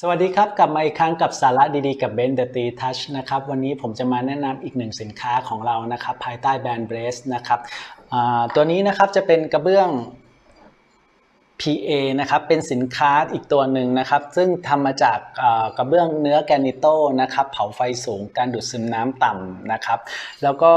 สวัสดีครับ กลับมาอีกครั้งกับสาระดีๆ กับ b บนเดอร์ตีทัชนะครับวันนี้ผมจะมาแนะนำอีกหนึ่งสินค้าของเรานะครับภายใต้แบรนด์เบรสนะครับตัวนี้นะครับจะเป็นกระเบื้อง PA นะครับเป็นสินค้าอีกตัวหนึ่งนะครับ ซึ่งทำมาจากกระเบื้องเนื้อแกนิโตนะครับเผาไฟสูงการดูดซึมน้ำต่ำนะครับ แล้วก็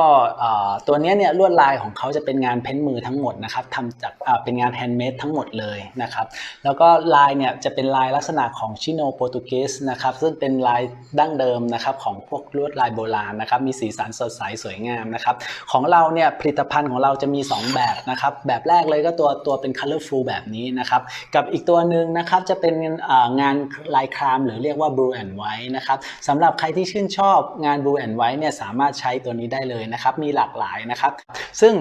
ตัวนี้เนี่ยลวดลายของเขาจะเป็นงานเพ้นท์มือทั้งหมดนะครับทำจากเป็นงานแฮนด์เมดทั้งหมดเลยนะครับ แล้วก็ลายเนี่ยจะเป็นลายลักษณะของชิโนโปรตุเกสนะครับซึ่งเป็นลายดั้งเดิมนะครับของพวกลวดลายโบราณนะครับมีสีสันสดใสสวยงามนะครับของเราเนี่ยผลิตภัณฑ์ของเราจะมี 2 แบบนะครับแบบแรกเลยก็ตัวตัวเป็น colorful แบบนี้นะครับกับอีกตัวหนึ่งนะครับจะเป็นงานลายครามหรือเรียกว่า blue and white นะครับสำหรับใครที่ชื่นชอบงาน blue and white เนี่ยสามารถใช้ตัวนี้ได้เลยนะครับมีหลากหลายนะครับ ซึ่ง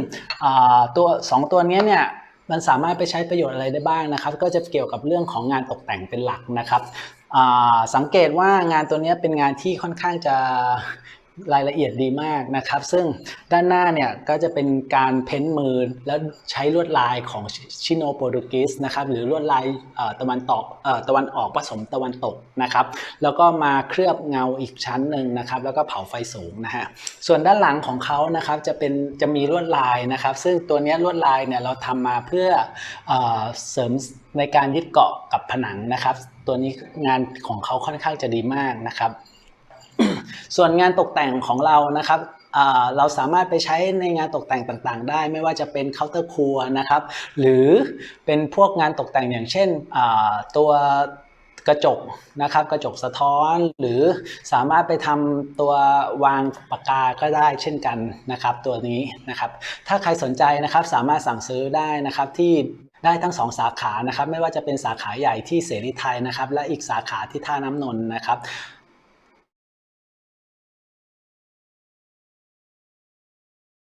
ตัวสองตัวนี้เนี่ยมันสามารถไปใช้ประโยชน์อะไรได้บ้างนะครับ ก็จะเกี่ยวกับเรื่องของงานตกแต่งเป็นหลักนะครับสังเกตว่างานตัวนี้เป็นงานที่ค่อนข้างจะ รายละเอียดดีมากนะครับ ซึ่งด้านหน้าเนี่ยก็จะเป็นการเพ้นท์มือแล้วใช้ลวดลายของชิโนโปรตุกีสนะครับหรือลวดลายตะวันตกตะวันออกผสมตะวันตกนะครับ แล้วก็มาเคลือบเงาอีกชั้นหนึ่งนะครับ แล้วก็เผาไฟสูงนะฮะส่วนด้านหลังของเขานะครับจะเป็นจะมีลวดลายนะครับ ซึ่งตัวนี้ลวดลายเนี่ยเราทำมาเพื่อเออเสริมในการยึดเกาะกับผนังนะครับ ตัวนี้งานของเขาค่อนข้างจะดีมากนะครับ ส่วนงานตกแต่งของเรานะครับเราสามารถไปใช้ในงานตกแต่งต่างๆ ได้ไม่ว่าจะเป็นเคาน์เตอร์ครัวนะครับ หรือเป็นพวกงานตกแต่งอย่างเช่นตัวกระจกนะครับกระจกสะท้อนหรือสามารถไปทำตัววางปากกาก็ได้เช่นกันนะครับ ตัวนี้นะครับ ถ้าใครสนใจนะครับสามารถสั่งซื้อได้นะครับที่ได้ทั้งสองสาขานะครับ ไม่ว่าจะเป็นสาขาใหญ่ที่เสรีไทยนะครับ และอีกสาขาที่ท่าน้ำนนท์นะครับ